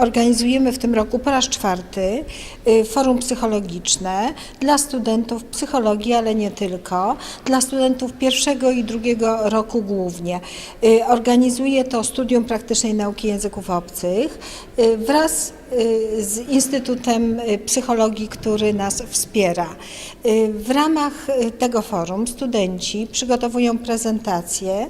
Organizujemy w tym roku po raz czwarty y, forum psychologiczne dla studentów psychologii, ale nie tylko, dla studentów pierwszego i drugiego roku głównie. Y, Organizuje to Studium Praktycznej Nauki Języków Obcych y, wraz z Instytutem Psychologii, który nas wspiera. W ramach tego forum studenci przygotowują prezentacje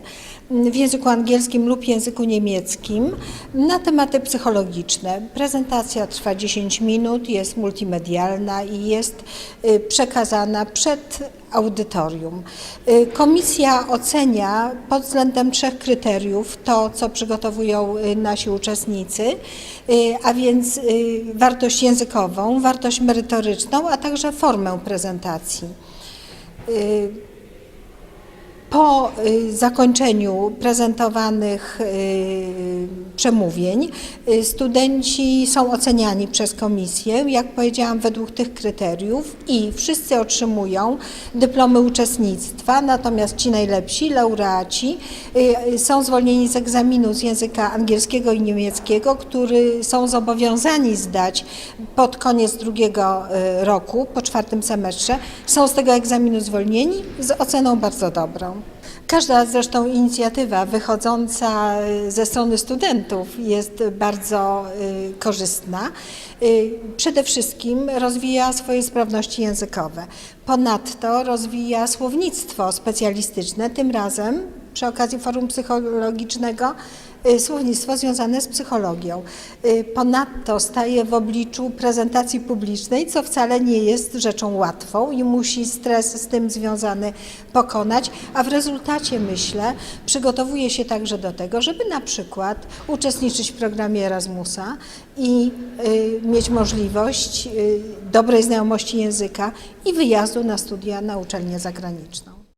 w języku angielskim lub języku niemieckim na tematy psychologiczne. Prezentacja trwa 10 minut, jest multimedialna i jest y, przekazana przed audytorium. Y, Komisja ocenia pod względem trzech kryteriów to, co przygotowują y, nasi uczestnicy, a więc wartość językową, wartość merytoryczną, a także formę prezentacji. Po y, zakończeniu prezentowanych y, przemówień y, studenci są oceniani przez komisję, jak powiedziałam, według tych kryteriów i wszyscy otrzymują dyplomy uczestnictwa, natomiast ci najlepsi, laureaci, są zwolnieni z egzaminu z języka angielskiego i niemieckiego, który są zobowiązani zdać pod koniec drugiego roku, po czwartym semestrze. Są z tego egzaminu zwolnieni z oceną bardzo dobrą. Każda zresztą inicjatywa wychodząca y, ze strony studentów jest bardzo y, korzystna. Y, Przede wszystkim rozwija swoje sprawności językowe. Ponadto rozwija słownictwo specjalistyczne, tym razem przy okazji forum psychologicznego y, słownictwo związane z psychologią. Y, Ponadto staje w obliczu prezentacji publicznej, co wcale nie jest rzeczą łatwą i musi stres z tym związany pokonać, a w rezultacie myślę, przygotowuje się także do tego, żeby na przykład uczestniczyć w programie Erasmusa i y, mieć możliwość dobrej znajomości języka i wyjazdu na studia na uczelnię zagraniczną.